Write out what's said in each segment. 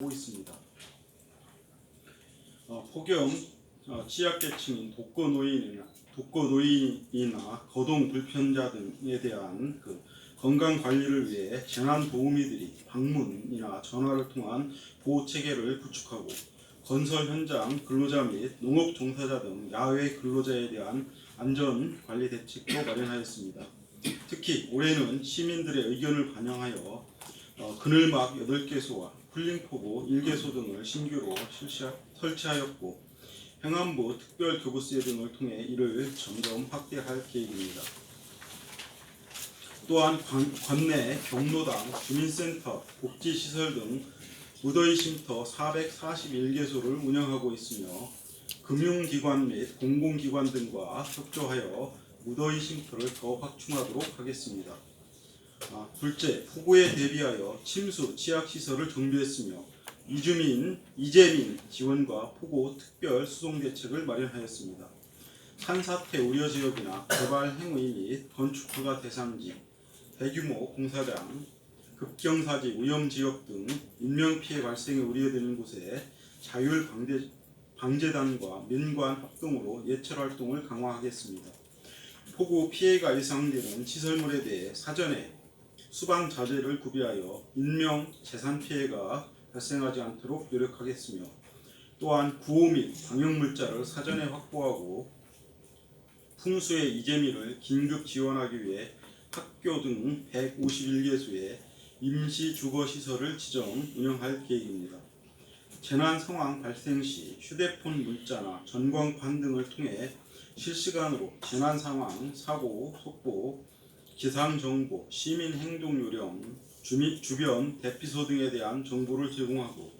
하고 있습니다. 어, 폭염 어, 취약계층인 독거노인이나 독거노인이나 거동 불편자 등에 대한 그 건강 관리를 위해 재난 보호미들이 방문이나 전화를 통한 보호 체계를 구축하고 건설 현장 근로자 및 농업 종사자 등 야외 근로자에 대한 안전 관리 대책도 마련하였습니다. 특히 올해는 시민들의 의견을 반영하여 어, 그늘막 8개소와 쿨링포구 1개소 등을 신규로 실시, 설치하였고 행안부 특별교부세 등을 통해 이를 점점 확대할 계획입니다. 또한 관, 관내 경로당, 주민센터, 복지시설 등 무더위 쉼터 441개소를 운영하고 있으며 금융기관 및 공공기관 등과 협조하여 무더위 쉼터를 더 확충하도록 하겠습니다. 아, 둘째, 폭우에 대비하여 침수 취약시설을 정비했으며 이주민, 이재민 지원과 폭우 특별 수송 대책을 마련하였습니다. 산사태 우려 지역이나 개발 행위 및 건축 허가 대상지, 대규모 공사장, 급경사지 위험 지역 등 인명 피해 발생이 우려되는 곳에 자율 방대, 방재단과 민관 합동으로 예찰 활동을 강화하겠습니다. 폭우 피해가 예상되는 시설물에 대해 사전에 수방 자재를 구비하여 인명 재산 피해가 발생하지 않도록 노력하겠으며 또한 구호 및 방역 물자를 사전에 확보하고 풍수의 이재민을 긴급 지원하기 위해 학교 등 151개소에 임시 주거 시설을 지정 운영할 계획입니다. 재난 상황 발생 시 휴대폰 문자나 전광판 등을 통해 실시간으로 재난 상황, 사고, 속보, 기상 정보, 시민 행동 요령, 주민, 주변 대피소 등에 대한 정보를 제공하고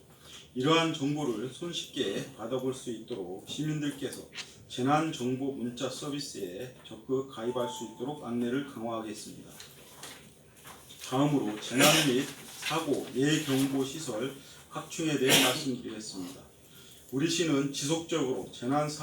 이러한 정보를 손쉽게 받아볼 수 있도록 시민들께서 재난 정보 문자 서비스에 적극 가입할 수 있도록 안내를 강화하겠습니다. 다음으로 재난 및 사고 예경보 시설 확충에 대해 말씀드리겠습니다. 우리 시는 지속적으로 재난 사고